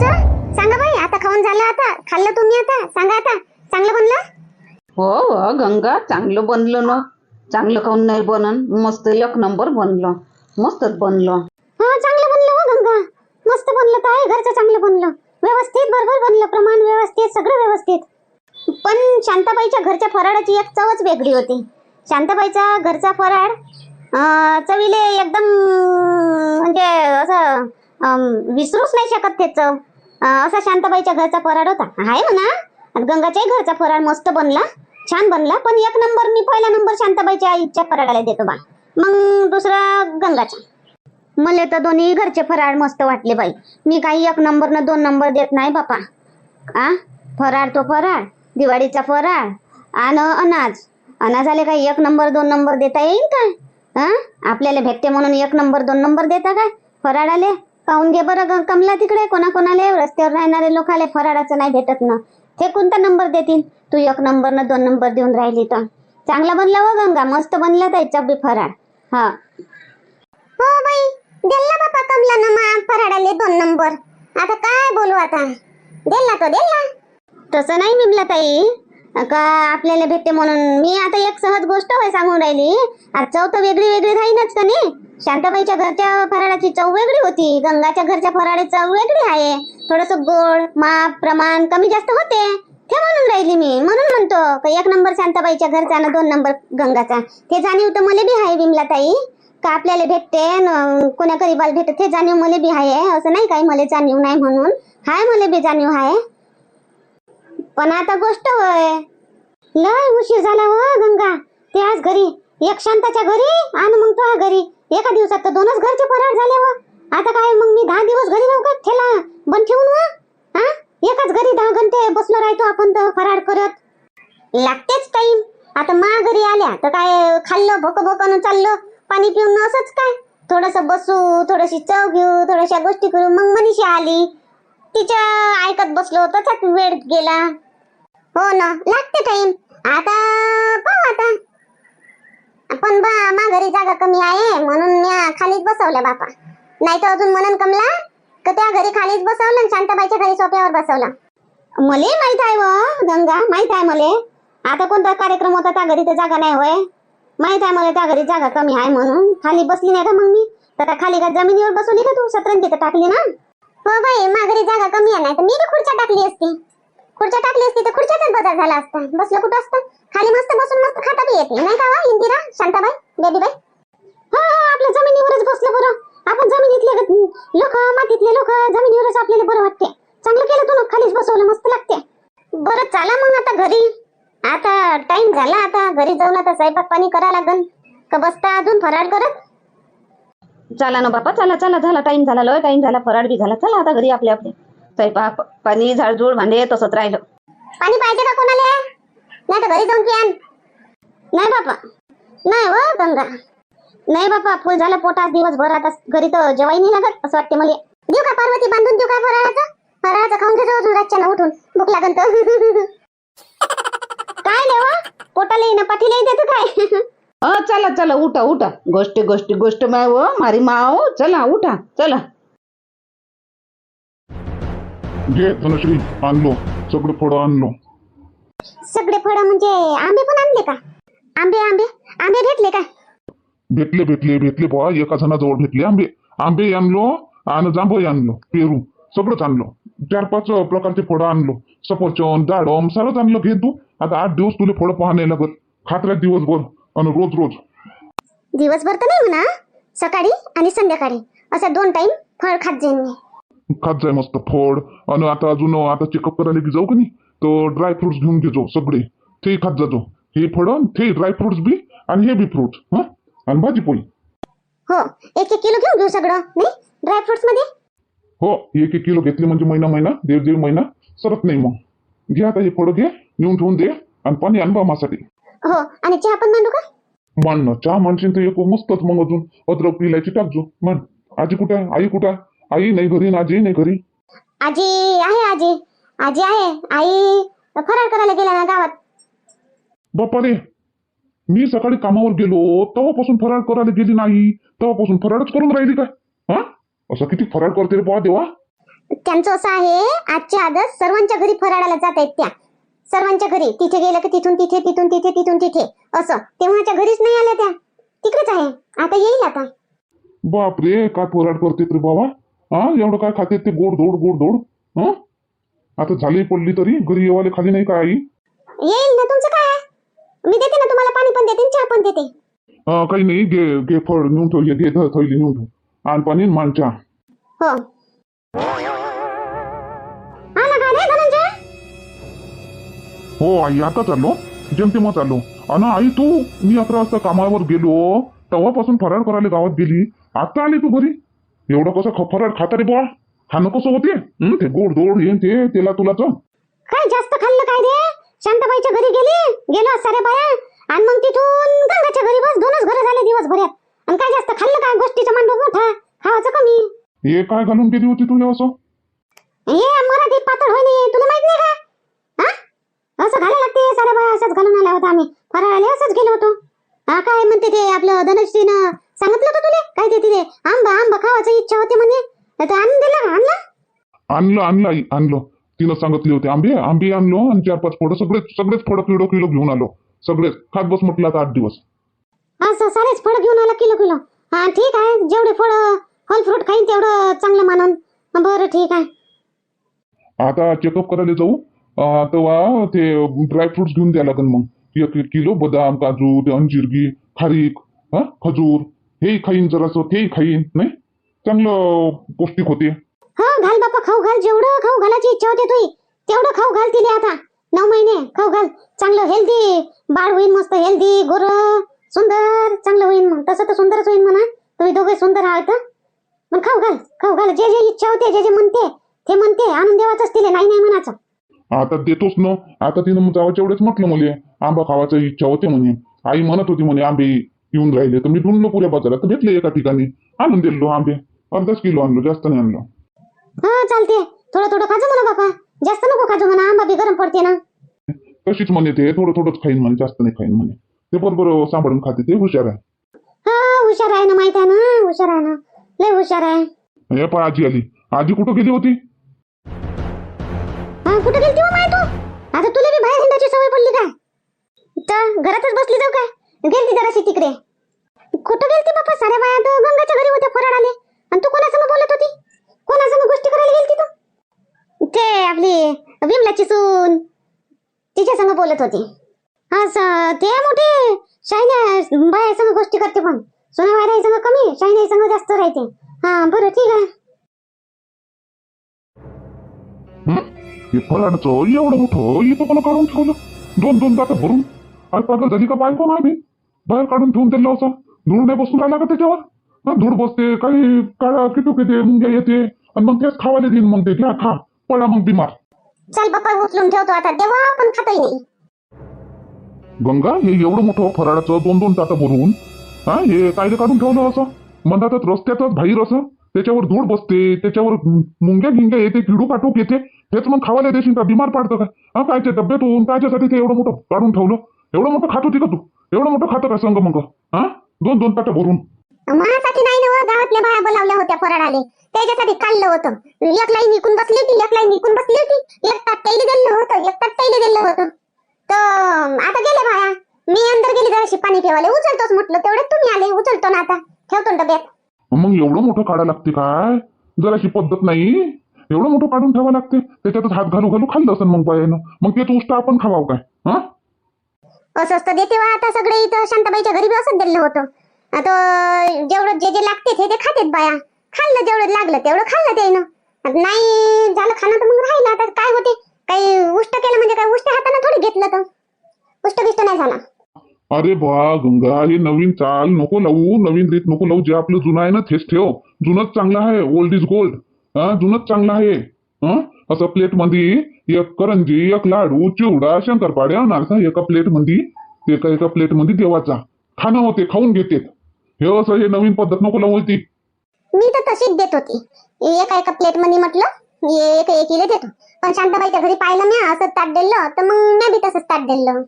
गंगाचं सांगा बाई आता खाऊन झालं आता. खाल्लं तुम्ही आता? सांगा आता. चांगलं बनलं? हो हो गंगा चांगलं बनलं ना. चांगलं काऊन नाही बनन. मस्त एक नंबर बनलं. मस्तच बनलं. हो चांगलं बनलं हो गंगा. मस्त बनलं तर आहे घरचं चांगलं बनलं. व्यवस्थित बरोबर बनलं. प्रमाण व्यवस्थित सगळं व्यवस्थित. पण शांताबाईच्या घरच्या फराळाची एक चवच वेगळी होती. शांताबाईचा घरचा फराळ चवीले एकदम म्हणजे असं विसरूच नाही शकत ते चव. असा शांताबाईच्या घरचा फराळ होता. आहे म्हणा. गंगाच्याही घरचा फराळ मस्त बनला. छान बनला. पण एक नंबर मी पहिला नंबर शांताबाईच्या आईच्या फराळाला देतो बा. मग दुसरा गंगाचा. मला तर दोन्ही घरचे फराळ मस्त वाटले बाई. मी काही एक नंबर न दोन नंबर देत नाही बापा. आ? फराळ तो फराळ दिवाळीचा फराळ आणि अनाज. अनाजाले काही एक नंबर दोन नंबर देता येईल काय? हा आपल्याला भेटते म्हणून एक नंबर दोन नंबर देता काय? फराळाले पाहून घे बरं ग- कमला तिकडे कोणाकोणाले रस्त्यावर राहणारे लोकाले फराळाचं नाही भेटत ना. ते कोणता नंबर देतील? तू एक नंबर न दोन नंबर देऊन राहिली तर. चांगला बनला व गंगा मस्त बनला त्याचा बी फराळ. हा. हो बाई. दिला बापा कमला ना फराडाले दोन नंबर आता काय बोलू आता? दिला तो दिला. तसं नाही विमला ताई. का आपल्याला भेटते म्हणून? मी आता एक सहज गोष्ट होय सांगून राहिली. आता चव तर वेगळी वेगळी राहीनच का नाही शांताबाईच्या घरच्या फराळाची चव वेगळी होती. गंगाच्या घरच्या फराळाची चव वेगळी आहे. थोडस गोड माप प्रमाण कमी जास्त होते. ते म्हणून राहिली मी. म्हणून म्हणतो एक नंबर शांताबाईच्या घरचा ना दोन नंबर गंगाचा. ते जाणीव तर मला बी आहे विमलाताई. का आपल्याला भेटते न कोण्या गरीबाला भेटते ते जाणीव मला बी आहे. असं नाही काही मला जाणीव नाही म्हणून. हाय मला बी जाणीव आहे. पण आता गोष्ट होय. लय उशीर झाला हो गंगा. ते आज घरी. एक शांताच्या घरी आणि मग तो घरी. एका दिवसात तर दोनच घरचे फराड झाले व आता काय मग मी दहा दिवस घरी राहू का ठेला? बंद ठेवून वा. हा एकाच घरी दहा घंटे बसलो राहतो आपण तर फराळ करत. लागतेच टाइम आता मा घरी आल्या तर काय खाल्लं भोक भोकन चाललं पाणी पिऊन असंच काय? थोडस बसू थोडीशी चव घेऊ थोड्याशा गोष्टी करू. मग मनीषा आली. तिच्या ऐकत बसलो तसाच वेळ गेला. हो ना लागते टाइम आता पाहू आता. पण बा माघारी जागा कमी आहे म्हणून मी खालीच बसवलं बापा. नाही तर अजून म्हणून कमला का त्या घरी खालीच बसवलं आणि शांताबाईच्या घरी सोप्यावर बसवलं? मले माहीत आहे व गंगा माहीत आहे मले. आता कोणता कार्यक्रम होता त्या घरी तर जागा नाही होय. माहीत आहे मला त्या घरी जागा कमी आहे म्हणून. खाली बसली नाही का मग मी? तर खाली का जमिनीवर बसवली का तू? सतरंजी तर टाकली ना? हो बाई माघारी जागा कमी आहे नाही तर मी खुर्च्या टाकली असती. खुर्च्या टाकली असती तर खुर्च्याचाच बाजार झाला असता. बसलं कुठं असतं? खाली मस्त बसून मस्त खाता बी येते. नाही का वा इंदिरा शांताबाई बेबीबाई? हो हो आपल्या जमिनीवरच बसलं बरं. आपण जमिनीतले लोक मातीतले लोक जमिनीवरच आपल्याला बरं वाटते. चांगलं केलं तू खालीच बसवलं मस्त लागते. बरं चला मग आता घरी. आता टाइम झाला आता. घरी जाऊन आता स्वयंपाक पाणी करा लागन. का बसता अजून फराळ करत? चला ना बापा चला चला. झाला टाइम झाला लय टाइम झाला. फराळ बी झाला. चला आता घरी आपले आपले. स्वयंपाक पाणी झाडझूड भांडे तसंच राहिलं. पाणी पाहिजे का कोणाला? नाही तर घरी जाऊन पियान नाही बापा. नाही व गंगा. नाही बापा फुल झालं पोटात दिवसभर आता घरी तर जेवाई नाही लागत असं वाटते मला. देऊ का पार्वती बांधून देऊ का फराळाचं? फराळाचं खाऊन घेतो अजून रातच्या उठून. भूक लागन तर. काय लेवा पोटाला येणं पाठीला येते काय? अ चला चला उठा उठा. गोष्टी गोष्टी गोष्ट माय व मारी माव. चला उठा चला. घे धनश्री आणलो. सगळं फळं आणलो. सगळे फळं म्हणजे आंबे पण आणले का? आंबे आंबे आंबे भेटले का? भेटले भेटले भेटले बुवा. एका जणाजवळ भेटले आंबे. आंबे आणलो आणि जांभई आणलो पेरू सगळंच आणलो. चार पाच प्रकारचे फळं आणलो. सफरचंद डाळम सगळंच आणलं. घे तू. आता आठ दिवस तुला फळं पाहा नाही लागत. खात राह दिवसभर आणि रोज रोज. दिवसभर तर नाही म्हणा. सकाळी आणि संध्याकाळी. असं दोन टाइम फळ खात जाईन मी. खात जाय मस्त फळ आणि आता अजून आता चेकअप करायला की जाऊ का नाही? तर ड्राय फ्रुट्स घेऊन घेजो सगळे. ते खात जातो. हे फळं ते ड्राय फ्रुट्स बी आणि हे बी फ्रुट्स हा? आणि भाजी पोळी. हो एक एक किलो घेऊन घेऊ सगळं नाही? ड्रायफ्रुट्समध्ये? हो एक एक किलो घेतले म्हणजे महिना महिना दीड दीड महिना सरत नाही मग. घे आता हे फळं घे नेऊन ठेवून दे आणि पाणी आणबा मासाठी. हो आणि चहा पण मांडू का? मान चहा म्हणशील तर एक मस्तच मग अजून. अद्रक पिलायची टाकजो म्हण आजी कुठं आई कुठं आहे? आई नाही घरी ना आजी नाही घरी. आजी आहे आजी. आजी आहे. आई फराळ करायला गेला ना गावात. बाप्पा रे मी सकाळी कामावर गेलो तेव्हापासून फराळ करायला गेली नाही. तेव्हापासून फराळच करून राहिली काय? हा? असं किती फराळ करते रे बुवा देवा. त्यांचं असं आहे आजच्या आजच सर्वांच्या घरी फराळाला जात आहेत त्या. सर्वांच्या घरी. तिथे गेलं की तिथून तिथे तिथून तिथे तिथून तिथे. असं. तेव्हाच्या घरीच नाही आल्या त्या. तिकडेच आहे. आता येईल आता. बापरे काय फराड करते रे बाबा. हा एवढं काय खाते ते गोड धोड गोड धोड? हा? आता झाली पडली तरी घरी येवाले खाली नाही काय आई? येईल ना तुमचं काय? मी देते ना तुम्हाला पाणी पण देते आणि चहा पण देते. अं, काही नाही घे घे फळ नेऊन ठेव हे घे ध- थैली नेऊन ठेव. आण पाणी मान चहा. हो. आला का रे धनंजय? हो आई आता चाललो. जेमतेम चाललो. अन आई तू मी अकरा वाजता कामावर गेलो. तेव्हापासून फराळ करायला गावात गेली. आता आली तू घरी? एवढं कसं ख- फराळ खाता रे बुवा? खाणं कसं होते हं, ते गोड दोड हे ते तेला तुला तर काय जास्त खाल्लं काय रे? शांताबाईच्या घरी गेली? गेलो साऱ्या बाया. आणि मग तिथून गंगाच्या घरी बस दोनच घरं झाले दिवसभरात. आणि काय जास्त खाल्लं काय? गोष्टीचा मांडव मोठा. खावाचं कमी. हे काय घालून गेली होती तू हे असं? हे मराठी पातळ होय नाही तुला माहीत नाही का? हा? असं घालायला लागते साऱ्या बाया असंच घालून आल्या होता आम्ही. फराळाले असंच गेलो होतो. हा काय म्हणते ते आपलं धनश्रीनं सांगितलं होतं तुले? काय ते? तिथे आंबा आंबा खावायची इच्छा होती म्हणे. तर आणून दिला का? आणला? आणलं आणलं आई आणलं. तिनं सांगितले होते आंबे आंबे आणलो आणि चार पाच फळं सगळेच सगळेच फळं किलो किलो घेऊन आलो. सगळेच खात बस म्हटलं आता आठ दिवस. असं सारेच फळं घेऊन आला किलो किलो. हा ठीक आहे जेवढे फळं फल फ्रूट खाईन तेवढं चांगलं मानून. बरं ठीक आहे. आता चेकअप करायला जाऊ. अं, तेव्हा ते ड्रायफ्रुट्स घेऊन द्या लागेल मग. एक एक किलो बदाम काजू ते अंजीरगी खारीक हा खजूर. हेही खाईन जरासं तेही खाईन नाही? चांगलं पौष्टिक होते. हो घाल बापा खाऊ घाल जेवढं खाऊ घालायची इच्छा होते तुई तेवढं खाऊ घाल तिले आता. नऊ महिने खाऊ घाल. चांगलं हेल्दी बाळ होईन मस्त हेल्दी गोर सुंदर चांगलं होईन मग. तसं तर सुंदरच होईन म्हणा. तुम्ही दोघे सुंदर आहात पण खाऊ घाल खाऊ घाल. जे जे इच्छा होते जे जे म्हणते ते म्हणते. आणून देवाच तिले नाही नाही म्हणाचं आता देतोच ना? आता तिनं मग जावाच्या एवढेच म्हटलं मला. आंबा खावायची इच्छा होते म्हणे. आई म्हणत होती म्हणे आंबे येऊन राहिले. तर मी ढुंडलो पुऱ्या बाजारात. तर भेटले एका ठिकाणी. आणून दिलो आंबे. अर्धाच किलो आणलो. जास्त नाही आणलं. हा चालते. थोडं थोडं खाजो म्हणा बापा. जास्त नको खाजो म्हणा. आंबा बी गरम पडते ना. तशीच म्हणे ते. थोडं थोडंच खाईन म्हणे. जास्त नाही खाईन म्हणे. ते बरोबर सांभाळून खाते ते. हुशार आहे. हा हुशार आहे ना माहीत आहे ना. हुशार आहे ना. लय हुशार आहे. हे पण आजी आली. आजी कुठं गेली होती? हा कुठे गेलती हो माय तू आता तुला बी बाहेर हिंडायची सवय पडली काय? तर घरातच बसली जाऊ काय? गेलती जराशी तिकडे. कुठं गेलती बापा? साऱ्या बाया तर गंगाच्या घरी होत्या फराड आले आणि तू कोणासंग बोलत होती? कोणासंग गोष्टी करायला गेलती तू? ते आपली विमलाची सून तिच्या संग बोलत होती. असं ते मोठे शाहिन्या बाया संग गोष्टी करते पण. सोना बाहेर संग कमी शाहिन्या संग जास्त राहते. हा बरं ठीक आहे. हे? फराडचं एवढं मोठं इथं कोणा काढून ठेवलं? दोन दोन जाता भरून. आणि पागल झाली का बायको नाही बी? बाहेर काढून ठेवून दिलं असं धूळ नाही बसून राहिला का त्याच्यावर? हा धूळ बसते काही काळा किटूक येते मुंग्या येते आणि मग तेच खावायला देईन मग ते घ्या खा पडा मग बिमार. चल बाप्पा उचलून ठेवतो आता देवा पण खातही नाही. गंगा हे एवढं मोठं फराळाचं दोन दोन ताटं भरून हा हे कायदे काढून ठेवलं असं. मधातच रस्त्यातच बाहेर असं. त्याच्यावर धूळ बसते त्याच्यावर मुंग्या गिंग्या येते किडू काटूक येते हेच मग खावायला देशील का? बिमार पाडतं का? हा कायच्या डब्यात होऊन कायच्यासाठी ते एवढं मोठं काढून ठेवलं? एवढं मोठं खात होती का तू. एवढं मोठं खातं का संग मग? हा? दोन दोन ताटं भरून. माझ्यासाठी नाही ना गावातल्या बाया बोलावल्या होत्या फराडाले त्याच्यासाठी काढलं होतं. एक लाईन इकून बसली होती एक लाईन इकून बसली होती. एक ताट ताईले दिलं होतं एक ताट ताईले दिलं होतं. तर आता गेले बाया. मी अंदर गेली जराशी पाणी ठेवायला. उचलतोच म्हटलं तेवढे तुम्ही आले. उचलतो ना आता. ठेवतो ना डब्यात. मग एवढं मोठं काढा लागते काय? जराशी पद्धत नाही? एवढं मोठं काढून ठेवा लागते. त्याच्यातच हात घालू घालू खाल्लं असं मग बायानं. मग तेच उष्ट आपण खावावं काय? हा? असं असतं? देते वा आता सगळे इथं शांताबाईच्या घरी बी असंच दिलं होतं. आता जेवढं जे जे लागते ते ते खातेत बाया. खाल्लं जेवढं लागलं तेवढं खाल्लं त्यानं. नाही झालं खाणं तर मग राहिलं. आता काय होते? काही उष्ट केलं म्हणजे काय उष्ट हाताने थोडी घेतलं तर. उष्ट बिष्ट नाही झाला. अरे बा गंगा हे नवीन चाल नको लावू. नवीन रीत नको लावू. जे आपलं जुनं आहे ना तेच ठेव. जुनच चांगलं आहे. ओल्ड इज गोल्ड हा जुनच चांगलं आहे. असं प्लेटमध्ये एक करंजी एक लाडू चिवडा शंकरपाड्या अनारसा एका प्लेटमध्ये एका एका प्लेटमध्ये देवाचा. खाणं होते खाऊन घेतेत हे असं हे नवीन पद्धत नको लावू ती. मी तर तशीच देत होती. एका एका प्लेटमध्ये म्हटलं एक एकीला देतो. पण शांताबाईच्या घरी पाहिलं मी असं ताट दिलं तर मग मी बी तसंच ताट दिलं.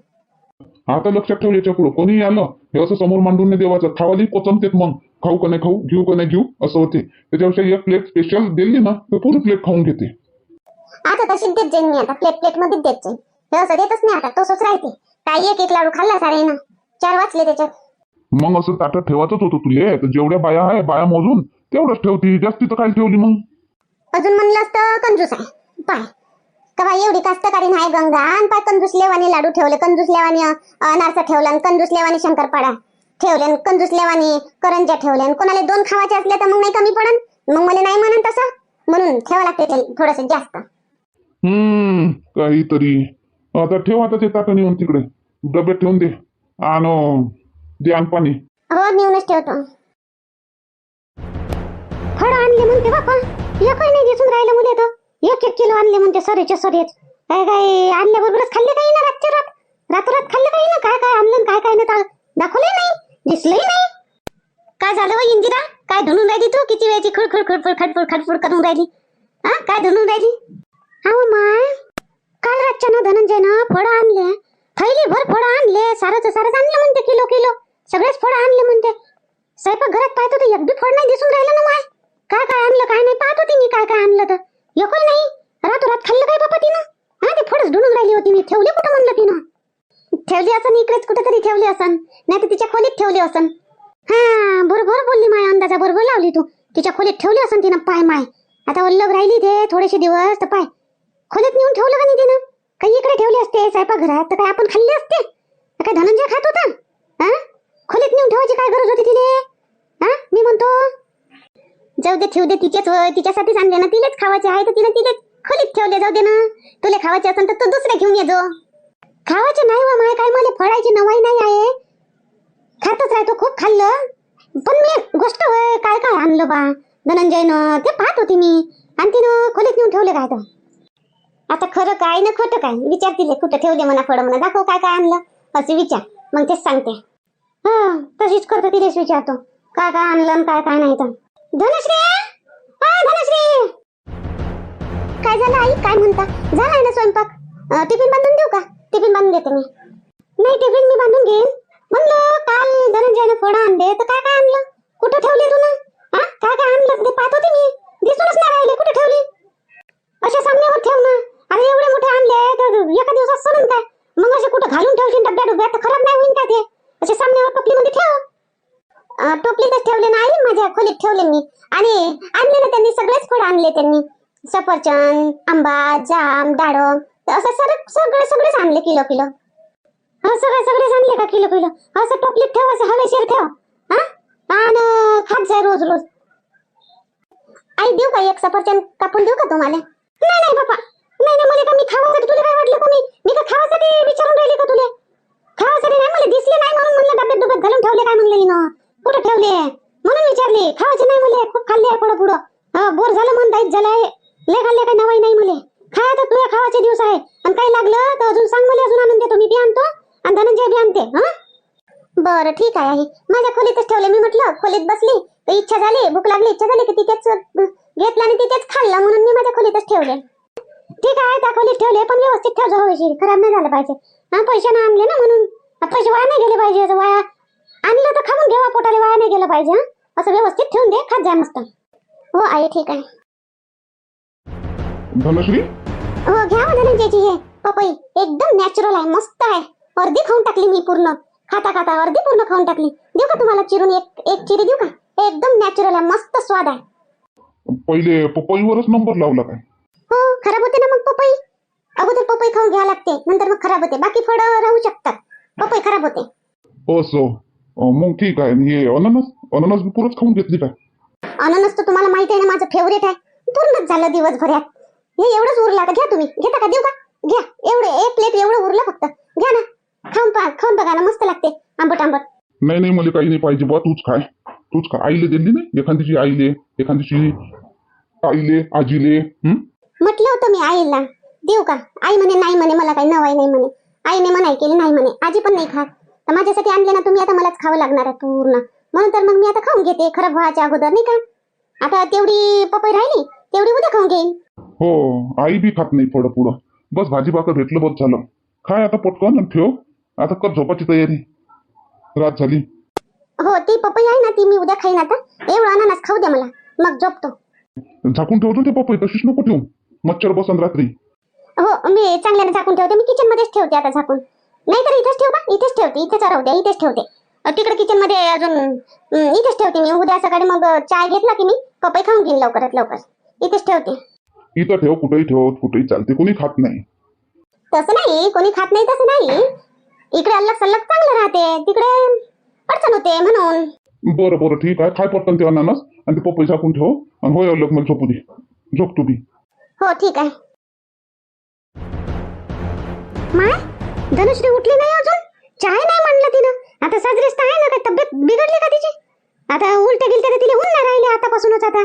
आता लक्षात ठेव याच्या पुढं. कोणी आलं हे असं समोर मांडून नाही देवाचं. खावाली कोचमतेत मग. खाऊ का नाही खाऊ घेऊ का नाही घेऊ असं होते. त्याच्यापेक्षा एक प्लेट स्पेशल दिली ना तर पूर्ण प्लेट खाऊन घेते. आता तशीच देत जाईन मी आता. प्लेट प्लेटमध्ये देत जाईन. हे असं देतच नाही आता. तसंच राहते. काही एक एक लाडू खाल्ला सारे ना. चार वाचले त्याच्यात. मग असं ताटात ठेवायचंच होतं तुले. तर जेवढ्या बाया आहे बाया मोजून तेवढंच ठेवती. जास्ती तर काय ठेवली मग. अजून म्हणलं असतं कंजूस आहे. पाय. का बाई एवढी कास्तकारी नाही गंगा. आणि पाय कंजूस लेवानी लाडू ठेवले. कंजूस लेवानी अनारसा ठेवला आणि कंजूस लेवानी शंकरपाडा ठेवले आणि कंजूस लेवानी करंजा ठेवले आणि कोणाला दोन खावायचे असले तर मग नाही कमी पडन? मग मला नाही म्हणन तसं? म्हणून ठेवा लागते थोडस जास्त. हम्म काहीतरी. आता ठेव आता ते ताटं नेऊन तिकडे. डब्यात ठेवून दे. आणि दे आण पाणी. हो नेऊनच ठेवतो. फळ आणले म्हणते बापा. एकही नाही दिसून राहिलं मुले तर. एक एक किलो आणले म्हणते सरेचे सरेच काय काय आणल्याबरोबरच खाल्ले काही ना रातच्या रात? रातोरात खाल्लं काही ना? काय काय आणलं काय काय नाही दाखवले नाही? दिसलंही नाही? काय झालं व इंदिरा? काय धुणून राहिली तू? किती वेळची खडखड खडफड खडफड खडफड करून राहिली? हा? काय धुणून राहिली? अहो माय. काल रातच्यानं धनंजयनं फळं आणले. थैली भर फळं आणले. सारच सारच आणलं म्हणते किलो किलो. सगळेच फळं आणले म्हणते. स्वयंपाक घरात पाहतो होते एक बी फळ नाही दिसून राहिलं ना माय. काय काय आणलं काय नाही पाहत होती मी काय काय आणलं तर. एकही नाही. रातोरात खाल्लं काय बाबा तिनं? हा ते फळच धुणून राहिली होती मी. ठेवली कुठं म्हणलं तिनं? ठेवली असन इकडेच कुठेतरी ठेवली असन. नाही तर तिच्या खोलीत ठेवली असन. हा बरोबर बोलली माय अंदाजा बरोबर लावली तू. तिच्या खोलीत ठेवली असन तिनं पाय माय. आता वल्लभ राहिली ते थोडेसे दिवस तर पाय. खोलीत नेऊन ठेवलं का नाही तिनं काही इकडे ठेवले असते स्वयंपाक घरात तर काय आपण खाल्ले असते? काय धनंजय खात होता? हा? खोलीत नेऊन ठेवायची काय गरज होती तिने हा? मी म्हणतो जाऊ दे ठेवू दे तिचेच तिच्यासाठीच आणले ना तिलेच खावायचे आहे तर तिने तिले खोलीत ठेवले जाऊ दे ना. तुले खावायचे असेल तर तू दुसरे घेऊन ये जो. खावायचे नाही वा माय काय मला फळायची नवाई नाही आहे. खातच राहतो खूप खाल्लं. पण मी गोष्ट काय काय आणलं बा धनंजयनं ते पाहत होती मी. आणि तिनं खोलीत नेऊन ठेवले काय तर. आता खरं काय ना खोटं काय? विचार तिले कुठं ठेवले म्हणा फळ म्हणा दाखव काय काय आणलं. असे विचार. मग तेच सांगते. हा तशीच करतो तिलेच विचारतो. काय काय आणलं काय काय नाही तर. धनश्री! धनश्री! काय झालं आई? काय म्हणता? झालाय ना स्वयंपाक? टिफिन बांधून देऊ का? टिफिन बांधून देते मी. नाही टिफिन मी बांधून घेईन. म्हणलं काल धनंजयनं फळं आणले तर काय काय आणलं? कुठं ठेवले तू ना? हा काय काय आणलं? ते पाहत होते मी. दिसूनच नाही राहिले कुठे ठेवली? अशा सामन्यावर ठेव ना. अरे एवढे मोठे आणले तर एका दिवसात सरून काय? मग असे कुठं घालून ठेवशील डब्या डब्यात तर खराब नाही होईल का ते? असे सामन्यावर टोपलीमध्ये ठेव. टोपलीतच ठेवले ना आई माझ्या खोलीत ठेवले मी. आणि आणले ना त्यांनी सगळेच फळ आणले त्यांनी. सफरचंद आंबा जाम डाळम असं सर सगळे सगळेच आणले किलो किलो. हो, हा सगळे सगळेच आणले का किलो किलो? हो, असं टोपलीत ठेव असं हवेशीर ठेव. हा? आणि खात जाय रोज रोज. आई देऊ का एक सफरचंद कापून देऊ का तुम्हाला? नाही नाही बापा नाही नाही मला का मी खावासाठी तुला काय वाटलं कोणी मी? का खावासाठी विचारून राहिले का तुले? खावासाठी नाही मला दिसले नाही म्हणून म्हणलं डब्यात डब्यात घालून ठेवले काय म्हणले हिनं? कुठं ठेवले? म्हणून विचारले खावाचे नाही मला खूप खाल्ले पुढं पुढं. बोर झालं मन दाईत झालंय लय खाल्ले काय नवाई नाही मला खाया तर तुझ्या खावाचे दिवस आहे. आणि काही लागलं? तर अजून सांग मला अजून आणून देतो मी बी आणतो. आणि धनंजय बी आणते हा? बरं ठीक आहे आई. माझ्या खोलीतच ठेवले मी म्हटलं खोलीत बसली तर इच्छा झाली भूक लागली इच्छा झाली की तिथेच अं, घेतलं आणि तिथेच खाल्लं म्हणून मी माझ्या खोलीतच ठेवले. ठीक आहे खोलीत ठेवले पण व्यवस्थित ठेव हवेशीर खराब नाही झालं पाहिजे. हा पैशाने आणले ना म्हणून. पैसे वाया नाही गेले पाहिजे. असं वाया आणलं तर खाऊन घेवा पोटाला वाया नाही गेलं पाहिजे हं? असं व्यवस्थित ठेवून दे खात जा मस्त. हो आई ठीक आहे. धनश्री? हो घ्या धनंजयची हे पपई. एकदम नॅचरल आहे मस्त आहे. अर्धी खाऊन टाकली मी पूर्ण. खाता खाता अर्धी पूर्ण खाऊन टाकली. देऊ का तुम्हाला चिरून एक एक चिरी देऊ का? एकदम नॅचरल आहे मस्त स्वाद आहे. पहिले पपईवरच नंबर लावला काय? हो खराब होते ना मग पपई? अगोदर पपई खाऊन घ्यावं लागते नंतर मग खराब होते. बाकी फळं राहू शकतात. पपई खराब होते. असं मग ठीक आहे. हे अननस अननस बी पुरच खाऊन घेतली काय? अननस तर तुम्हाला माहिती आहे ना माझं फेवरेट आहे. पूर्णच झालं दिवसभरात. हे एवढंच उरलं आता घ्या तुम्ही. घेता का? देऊ का? घ्या. एवढे एक प्लेट एवढं उरलं फक्त. घ्या ना. खाऊन पहा खाऊन बघा ना मस्त लागते. आंबट आंबट. नाही नाही मला काही नाही पाहिजे बा तूच खाय तूच खा. आईले दिली नाही? एखादीची आईले एखादीची आईले आजीले हं? म्हटलं होतं मी आईला देऊ का? आई म्हणे नाही म्हणे मला काही नवाई नाही म्हणे. आईने मनाई केली नाही म्हणे. आजी पण नाही खात. तर माझ्यासाठी आणले ना तुम्ही आता मलाच खावं लागणार आहे पूर्ण. म्हणून तर मग मी आता खाऊन घेते खराब व्हायच्या अगोदर नाही का? आता तेवढी पपई राहिली तेवढी उद्या खाऊन घेईन. हो आई बी खात नाही फळं पुढं. बस भाजी भाकर भेटलं बस झालं. खाय आता पटकन आणि ठेव. आता कर झोपाची तयारी. रात झाली. हो ती पपई आहे ना ती मी उद्या खाईन आता. एवढा अनानास खाऊ द्या मला. मग झोपतो. झाकून ठेवतो ते पपई तशीच नको ठेवू. मच्छर बसन रात्री. हो मी चांगल्याने झाकून ठेवते. मी किचन मध्येच ठेवते आता झाकून. नाही तर इथेच ठेव का इथेच ठेवते. इथेच राहू द्या इथेच ठेवते. तिकडे किचनमध्ये अजून इथेच ठेवते मी. उद्या सकाळी मग चाय घेतला की मी पपई खाऊन घेईन लवकरात लवकर. इथेच ठेवते. इथं ठेव कुठेही ठेव कुठेही चालते. कोणी खात नाही. तसं नाही कोणी खात नाही तसं नाही. इकडे अल्लग सल्लग चांगलं राहते. तिकडे अडचण होते म्हणून. बरं बरं ठीक आहे. खाय पटकन ते अनानस आणि ते पपई झाकून ठेव. आणि होय अलग मला झोपू दे. झोप तू बी. हो ठीक आहे. माय धनुश्री उठली नाही अजून? चाय नाही म्हणलं तिनं. आता साजरीच तर आहे ना काय तब्येत बिघडली का तिची? आता उलट गेलते तर तिला होऊन नाही राहिले आतापासूनच आता.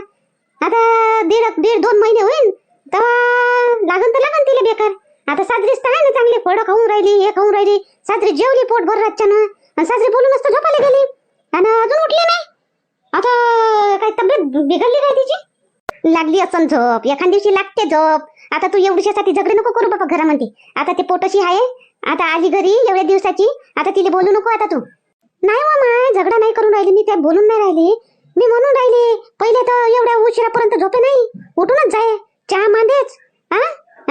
आता दीड दीड दोन महिने होईल तेव्हा लागन तर लागन तिला बेकार. आता साजरीच तर आहे ना चांगली फळं खाऊन राहिली हे खाऊन राहिली. साजरी जेवली पोट भर रातच्यानं. आणि साजरी बोलूनच तर झोपायला गेली. आणि अजून उठली नाही. आता काय तब्येत बिघडली काय तिची? लागली असं झोप. एखाद दिवशी लागते झोप. आता तू एवढीशासाठी झगडे नको करू बाबा घरामध्ये. आता ते पोटशी आहे. आता आली घरी एवढ्या दिवसाची. आता तिला बोलू नको आता तू. नाही वा माय झगडा नाही करून राहिली. मी त्या बोलून नाही राहिली. मी म्हणून राहिली. पहिले तर एवढ्या उशिरापर्यंत झोपे नाही. उठूनच जाय. चहा मांदेच हा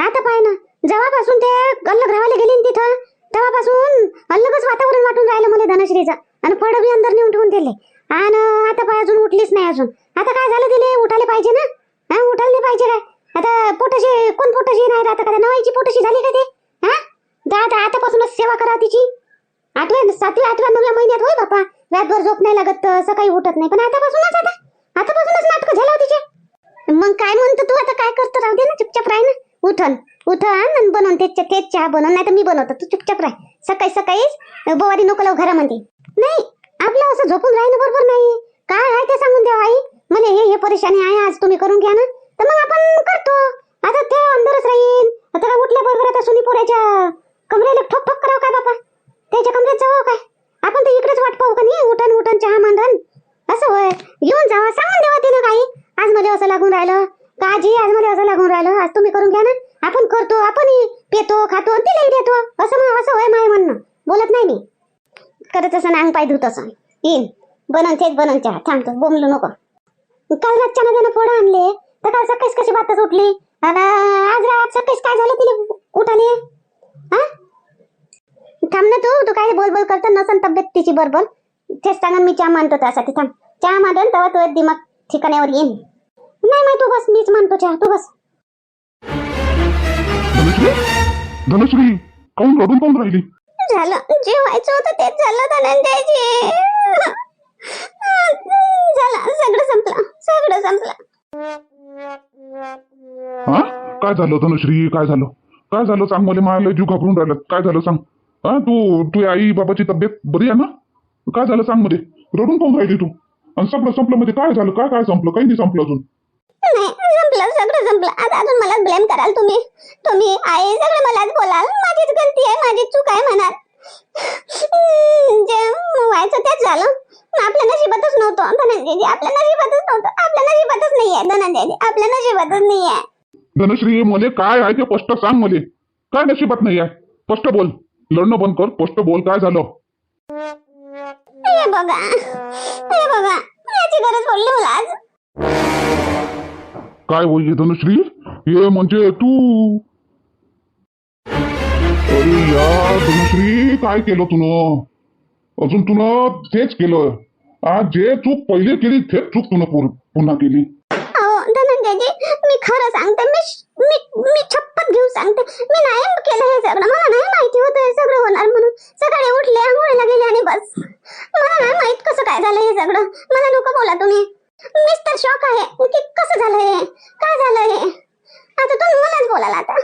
आता पाय ना. जेव्हापासून ते अल्लग राहायला गेली ना तिथं तेव्हापासून अल्लगच वातावरण वाटून राहिलं मला धनश्रीचं. आणि फळ बी अंदर नेऊन ठेवून दिले. आणि आता पाय अजून उठलीच नाही अजून. आता काय झालं तिले? उठायला पाहिजे ना? हा उठायला नाही पाहिजे काय? आता पोटाशी कोण पोटाशी नाही राहत? का त्या नवाईची पोटाशी झाली का ते? हा? जा आता आतापासूनच सेवा करा तिची. आठव्या सातव्या आठव्या नवव्या महिन्यात होय बापा. रातभर झोप नाही लागत सकाळी उठत नाही. पण आतापासूनच आता. आतापासूनच नाटक झालं हो तिचे. मग काय म्हणतो तू? आता काय करतो? राहू दे ना चुपचाप राह ना. उठन. उठन आणि बनवून तेच तेच चहा बनवून नाही तर मी बनवतो. तू चुपचाप राह. सकाळी सकाळीच बोवारी नको लावू घरामध्ये. नाही आपलं असं झोपून राहणं बरोबर नाही काय आहे ते सांगून द्या आई. मला हे हे परेशानी आहे आज तुम्ही करून घ्या ना. तर मग आपण करतो. आता ते अंदरच राहील आता काय उठल्या बरोबर आता सुनी पोऱ्याच्या कमरेला ठोक ठोक करावं काय बापा? त्याच्या कमरेत जावं काय? आपण तर इकडेच वाट पाहू का नाही? उठन उठन चहा मांडण असं होय. घेऊन जावा. सांगून देवा तिनं काही. आज मला असं लागून राहिलं. का आजी आज मला असं लागून राहिलं. आज तुम्ही करून घ्या ना. आपण करतो. आपण पेतो खातो आणि तिलाही देतो. असं मग असं होय माय म्हणणं. बोलत नाही मी. करत असं अंग पाय धुत असं. येईन. बनन तेच बनन चहा. थांबतो बोमलो नको. काल रातच्या त्यानं फोडं आणले. तर काल सकाळीच कशी बातच उठली? आणि आज रात सकाळीच काय झालं तिला उठाले? थांब ना तू. तू काय बोल बोल करतो नसन तब्येत तिची बरोबर. तेच सांगा मी चहा मानतो त्यासाठी. थांब. चहा मानन तेव्हा तो दिमाग ठिकाण्यावर येईन. नाही नाही तू बस. मीच मानतो चहा. तू बस. धनश्री? काऊन रडून काऊन राहिली? झालं. जे व्हायचं होतं तेच झालं धनंजयजी. झालं सगळं संपलं. सगळं संपलं. हा? काय झालं धनुश्री? काय झालं? काय झालं? सांग मला मला जीव घाबरून राहिलं काय झालं सांग? हा? तू तू आई बाबाची तब्येत बरी आहे ना? काय झालं सांगमध्ये? रडून काऊन राहिली तू. आणि संपलं संपलं मध्ये काय झालं? काय काय संपलं? काही नाही संपलं अजून. नाही संपलं सगळं संपलं. आता अजून मला ब्लेम कराल तुम्ही. तुम्ही आहे सगळं मलाच बोलाल. माझीच गलती आहे माझी चूक आहे म्हणाल. जे व्हायचं तेच झालं. आपल्या नशिबातच नव्हतं. धनंजयजी आपल्या नशिबातच नव्हतं. आपल्या नशिबातच नाही आहे धनंजयजी. आपल्या नशिबातच नाही आहे धनश्री मले काय आहे ते स्पष्ट सांग मले. काय नशिबात नाही आहे स्पष्ट बोल. लढणं बंद कर. स्पष्ट बोल. काय झालं? हे बघा. हे बघा. याची गरज पडली मला आज. काय होई धनुश्री? हे म्हणजे तू अरे यार धनुश्री काय केलं तुनं? अजून तुनं तेच केलं. आज जे चूक पहिले केली तेच चूक तुनं पुन्हा केली. अहो धनंजयजी मी खरं सांगते मी मी मी छप्पत घेऊन सांगते. मी नाही केलं हे सगळं. मला नाही माहिती होतं हे सगळं होणार म्हणून. सकाळी उठले आंघोळीला गेले आणि बस. मला नाही माहीत कसं काय झालं हे सगळं. मला नको बोला तुम्ही. मीच तर शॉक आहे की कसं झालं हे? काय झालं हे? आता तुम्ही मलाच बोलाल आता.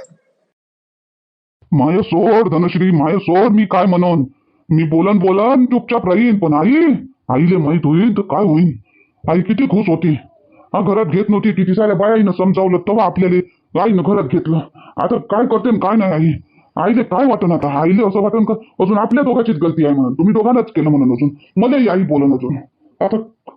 माय सोड धनश्री माय सोड मी काय म्हणून? मी बोलन बोलन चुपचाप राहीन पण आई आईले माहीत होईल तर काय होईल आई किती खुश होती. हा घरात घेत नव्हती किती साऱ्या बायाईनं समजावलं तेव्हा आपल्याला आईनं घरात घेतलं. आता काय करते काय नाही आई? आईले काय वाटन आता? आईले असं वाटन का? अजून आपल्या दोघांचीच गलती आहे म्हणून. तुम्ही दोघांनाच केलं म्हणून अजून. मलाही आई बोलन अजून. आता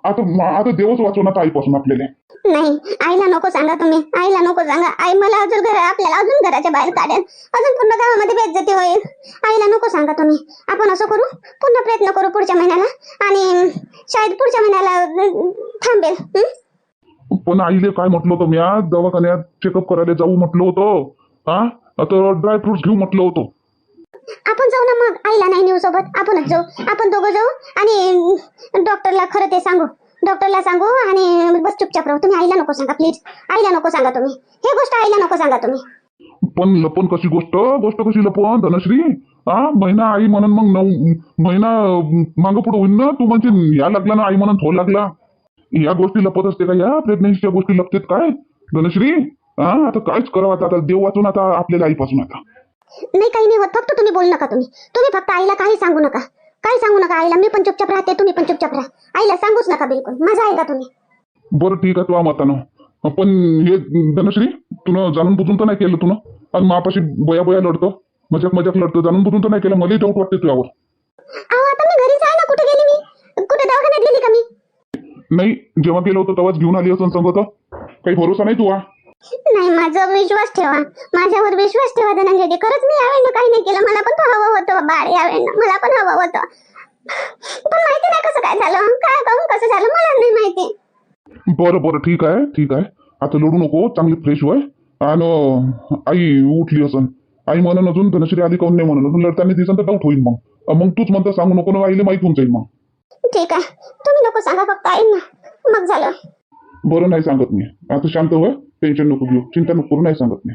आता आता देवच वाचवणार आईपासून आपल्याला. नाही आईला नको सांगा तुम्ही. आईला नको सांगा. आई मला अजून घर आपल्याला अजून घराच्या बाहेर काढेल. अजून पूर्ण गावामध्ये बेइज्जती होईल. आईला नको सांगा तुम्ही. आपण असं करू पुन्हा प्रयत्न करू पुढच्या महिन्याला. आणि शाळेत पुढच्या महिन्याला थांबेल? पण आईले काय म्हटलं होतं मी आज दवाखान्यात चेकअप करायला जाऊ म्हटलं होतं. हा आता ड्रायफ्रुट्स घेऊ म्हटलं होतं. आपण जाऊ ना मग. आईला नाही नेऊ सोबत. आपणच जाऊ. आपण दोघं जाऊ आणि डॉक्टरला खरं ते सांगू. डॉक्टरला सांगू आणि बस चुपचाप राहू. तुम्ही आईला नको सांगा प्लीज आईला नको सांगा तुम्ही. हे गोष्ट आईला नको सांगा तुम्ही. पण लपन कशी गोष्ट? गोष्ट कशी लपन धनश्री? हा महिना आई म्हणून मग नऊ महिना मागं पुढे होईल ना? तू म्हणजे या लागला ना आई म्हणून थोड लागला. या गोष्टी लपत असते का? या प्रेग्नेन्सीच्या गोष्टी लपतेत काय? धनश्री? हा आता कायच करावं आता. आता देव वाचून आता आपल्याला आईपासून आता. नाही काही नाही होत. फक्त तुम्ही बोलू नका तुम्ही. तुम्ही फक्त आईला काही सांगू नका. काही सांगू नका आईला. मी पण चुपचाप राहते तुम्ही पण चुपचाप राहा. आईला सांगूच नका बिलकुल. माझा ऐका तुम्ही? बरं ठीक आहे तुझ्या मतानं. पण हे धनश्री तुनं जाणून बुजून तर नाही केलं तुनं आणि मापाशी बया बया लढतो. मजाक मजाक लढतो. जाणून बुजून तर नाही केलं. मला डाऊट वाटते तुझ्यावर. आता मी घरीच आहे ना. कुठे गेली मी? कुठे दवाखान्यात गेली का मी? नाही जेव्हा गेलो होतो तेव्हाच घेऊन आली असं सांगत. काही भरोसा नाही तुला नाही माझा विश्वास ठेवा. माझ्यावर विश्वास ठेवा धनंजयजी खरंच मी यावेळेला काही नाही केलं. मला पण हवं होतं बाळ यावेळेला मला पण हवं होतं. पण माहिती नाही कसं काय झालं. काय काहून कसं झालं? मला नाही माहिती. बरं बरं. ठीक आहे ठीक आहे. आता लढू नको. चांगली फ्रेश व्हाय आणि आई उठली असन. आई म्हणून अजून धनश्री आली काऊन नाही म्हणून? अजून लढताना दिसन तर डाऊट होईल मग. मग तूच म्हणता सांगू नको ना आईला माहीत होऊन जाईल मग. ठीक आहे. तुम्ही नको सांगा फक्त आईंना मग झालं. बरं नाही सांगत मी. आता शांत व्हाय टेन्शन नको घेऊ. चिंता नको करू नाही सांगत मी.